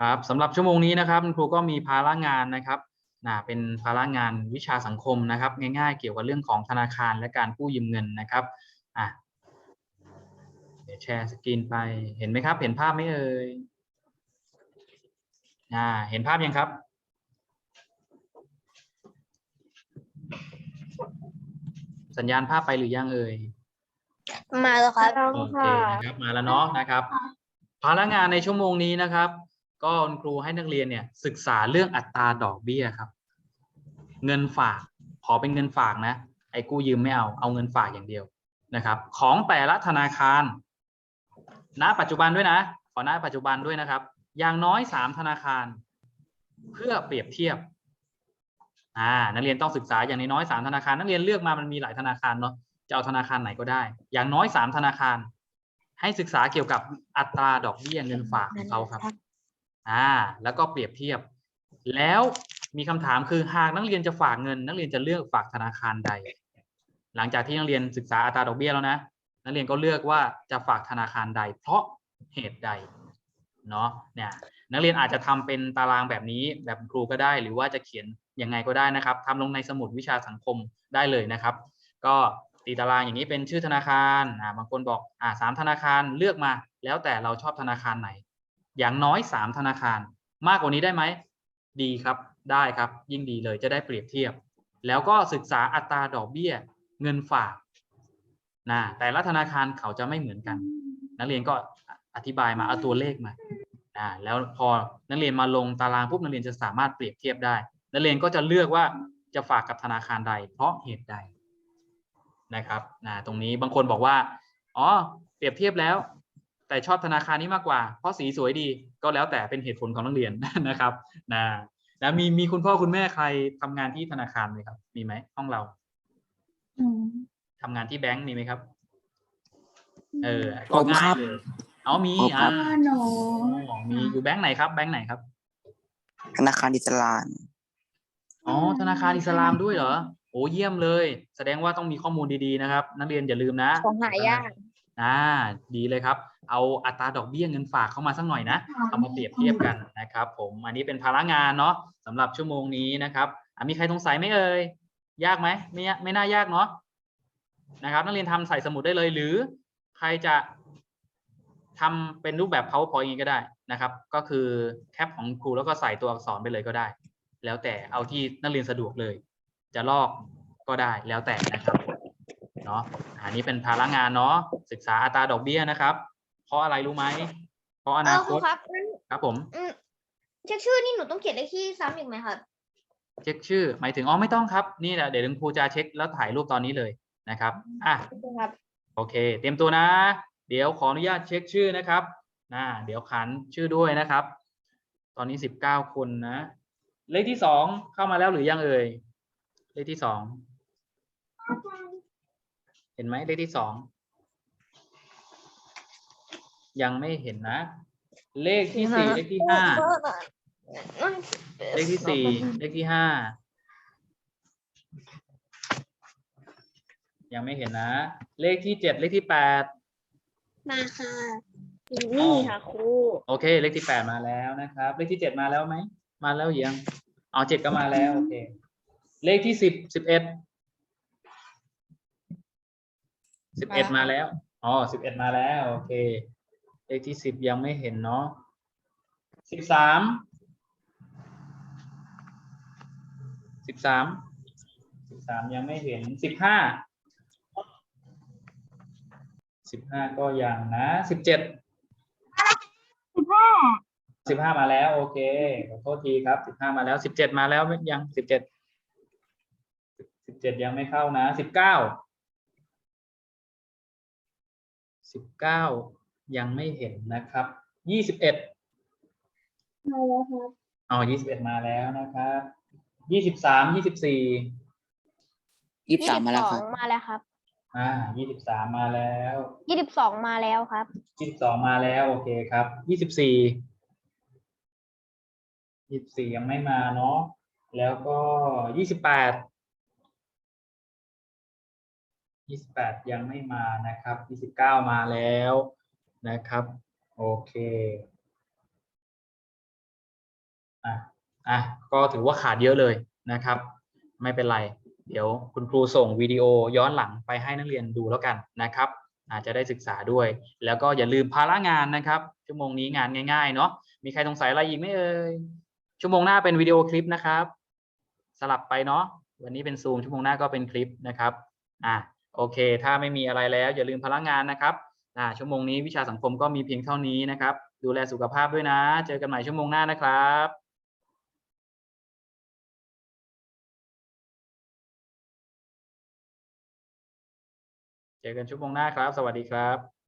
ครับสำหรับชั่วโมงนี้นะครับคุณครูก็มีภาระงานนะครับนะเป็นภาระงานวิชาสังคมนะครับ ง่ายๆ เกี่ยวกับเรื่องของธนาคารและการกู้ยืมเงินนะครับอะเดี๋ยวแชร์สกรีนไปเห็นไหมครับ เห็นภาพไหมเอ่ยอ่าเห็นภาพยังครับสัญญาณภาพไปหรือยังเอ่ย มาแล้วครับโอเคนะครับ มาแล้วเนาะนะครับ ภาระงานในชั่วโมงนี้นะครับ ก็คุณครูให้นักเรียนเนี่ยศึกษาเรื่องอัตราดอกเบี้ยครับ เงินฝากขอเป็นเงินฝากนะไอ้กู้ยืมไม่เอาเอาเงินฝากอย่างเดียวนะครับ ของแต่ละธนาคาร ณ ปัจจุบันด้วยนะ ขอณปัจจุบันด้วยนะครับ อย่างน้อยสามธนาคาร เพื่อเปรียบเทียบอ่านักเรียนต้องศึกษาอย่างน้อยสามธนาคาร นักเรียนเลือกมามันมีหลายธนาคารเนาะจะเอาธนาคารไหนก็ได้ อย่างน้อยสามธนาคาร ให้ศึกษาเกี่ยวกับอัตราดอกเบี้ยเงินฝากของเขาครับ อ่าแล้วก็เปรียบเทียบ แล้วมีคำถามคือหากนักเรียนจะฝากเงิน นักเรียนจะเลือกฝากธนาคารใด หลังจากที่นักเรียนศึกษาอัตราดอกเบี้ยแล้วนะ นักเรียนก็เลือกว่าจะฝากธนาคารใด เพราะเหตุใดเนาะเนี่ยนักเรียนอาจจะทำเป็นตารางแบบนี้แบบครูก็ได้ หรือว่าจะเขียนยังไงก็ได้นะครับทำลงในสมุดวิชาสังคมได้เลยนะครับ ก็ตีตารางอย่างนี้เป็นชื่อธนาคารอ่าบางคนบอกอ่าสามธนาคารเลือกมา แล้วแต่เราชอบธนาคารไหน อย่างน้อยสามธนาคาร มากกว่านี้ได้ไหม ดีครับได้ครับ ยิ่งดีเลยจะได้เปรียบเทียบ แล้วก็ศึกษาอัตราดอกเบี้ย เงินฝากนะแต่ละธนาคารเขาจะไม่เหมือนกัน นักเรียนก็อธิบายมาเอาตัวเลขมาอ่าแล้วพอนักเรียนมาลงตารางปุ๊บนักเรียนจะสามารถเปรียบเทียบได้ นักเรียนก็จะเลือกว่าจะฝากกับธนาคารใด เพราะเหตุใดนะครับนะตรงนี้บางคนบอกว่า อ๋อ เปรียบเทียบแล้ว แต่ชอบธนาคารนี้มากกว่า เพราะสีสวยดีก็แล้วแต่เป็นเหตุผลของนักเรียนนะครับนะนะมีมีคุณพ่อคุณแม่ใครทำงานที่ธนาคารไหมครับ มีไหมห้องเราทำงานที่แบงก์มีไหมครับ เออก็ผมง่าครัยบเลยเอามีผมครัอ่าบหนูอ๋อมีอยู่แบงก์ไหนครับ แบงก์ไหนครับ ธนาคารอิสลามอ๋อธนาคารอิสลามด้วยเหรอโอ้เยี่ยมเลย แสดงว่าต้องมีข้อมูลดีๆนะครับ นักเรียนอย่าลืมนะของหายากอ่า ดีเลยครับ เอาอัตราดอกเบี้ยเงินฝากเข้ามาสักหน่อยนะ เอามาเปรียบเทียบกันนะครับ ผมอันนี้เป็นภาระงานเนาะสำหรับชั่วโมงนี้นะครับอะมีใครสงสัยไหมเอ่ยยากไหมไม่ยากไม่น่ายากเนาะนะครับ นักเรียนทำใส่สมุดได้เลย หรือใครจะทำเป็นรูปแบบ powerpoint อย่างนี้ก็ได้นะครับ ก็คือแคปของครูแล้วก็ใส่ตัวอักษรไปเลยก็ได้ แล้วแต่เอาที่นักเรียนสะดวกเลย จะลอกก็ได้แล้วแต่นะครับเนาะอันนี้เป็นภาระงานเนาะศึกษาอัตราดอกเบี้ยนะครับ เพราะอะไรรู้ไหมเพราะอเอนาอคครูตครับงั้นครับผมอืมเช็คชื่อนี่หนูต้องเขียนเลขที่ซ้ำอีกไหมครับเช็คชื่อ หมายถึงอ๋อไม่ต้องครับนี่แหละเดี๋ยวครูจะเช็คแล้วถ่ายรูปตอนนี้เลยนะครับอะครับโอเค เตรียมตัวนะ เดี๋ยวขออนุญาตเช็คชื่อนะครับนะเดี๋ยวขันชื่อด้วยนะครับ ตอนนี้สิบเก้าคนนะ เลขที่สองเข้ามาแล้วหรือยังเอ่ยเลขที่สองเห็นไหมเลขที่สอง ยังไม่เห็นนะ เลขที่สี่เลขที่ห้าเลขที่สี่เลขที่ห้ายังไม่เห็นนะ เลขที่เจ็ดเลขที่แปดมาค่ะนี่ค่ะครูโอเค เลขที่แปดมาแล้วนะครับ เลขที่เจ็ดมาแล้วไหมมาแล้วยังเอาเจ็ดก็มาแล้วโอเค เลขที่สิบสิบเอ็ดสิบเอ็ดมาแล้วอ๋อสิบเอ็ดมาแล้ว โอเค เลขที่สิบยังไม่เห็นเนาะสิบสามสิบสามสิบสามยังไม่เห็นสิบห้าสิบห้าก็ยังนะสิบเจ็ดสิบห้าสิบห้ามาแล้ว โอเคขอโทษทีครับสิบห้ามาแล้วสิบเจ็ดมาแล้วยังสิบเจ็ดสิบเจ็ดยังไม่เข้านะสิบเก้าสิบเก้า ยังไม่เห็นนะครับ ยี่สิบเอ็ดมาแล้วครับอ๋อยี่สิบเอ็ดมาแล้วนะครับ ยี่สิบสาม ยี่สิบสี่ ยี่สิบสามมาแล้วครับ มาแล้วครับอ่ายี่สิบสามมาแล้ว ยี่สิบสองมาแล้วครับ ยี่สิบสองมาแล้ว โอเคครับ ยี่สิบสี่ ยี่สิบสี่ยังไม่มาเนาะ แล้วก็ยี่สิบแปด ยี่สิบแปดยังไม่มานะครับ ยี่สิบเก้ามาแล้ว นะครับ โอเคอะอะก็ถือว่าขาดเยอะเลยนะครับ ไม่เป็นไร เดี๋ยวคุณครูส่งวิดีโอย้อนหลังไปให้นักเรียนดูแล้วกันนะครับ อาจจะได้ศึกษาด้วย แล้วก็อย่าลืมภาระงานนะครับชั่วโมงนี้งานง่ายๆเนาะมีใครสงสัยอะไรอีกไหมเอ่ยชั่วโมงหน้าเป็นวิดีโอคลิปนะครับ สลับไปเนาะวันนี้เป็นซูมชั่วโมงหน้าก็เป็นคลิปนะครับอะโอเค ถ้าไม่มีอะไรแล้ว อย่าลืมพลังงานนะครับ นาชั่วโมงนี้วิชาสังคมก็มีเพียงเท่านี้นะครับ ดูแลสุขภาพด้วยนะ เจอกันใหม่ชั่วโมงหน้านะครับเจอกันชั่วโมงหน้าครับ สวัสดีครับ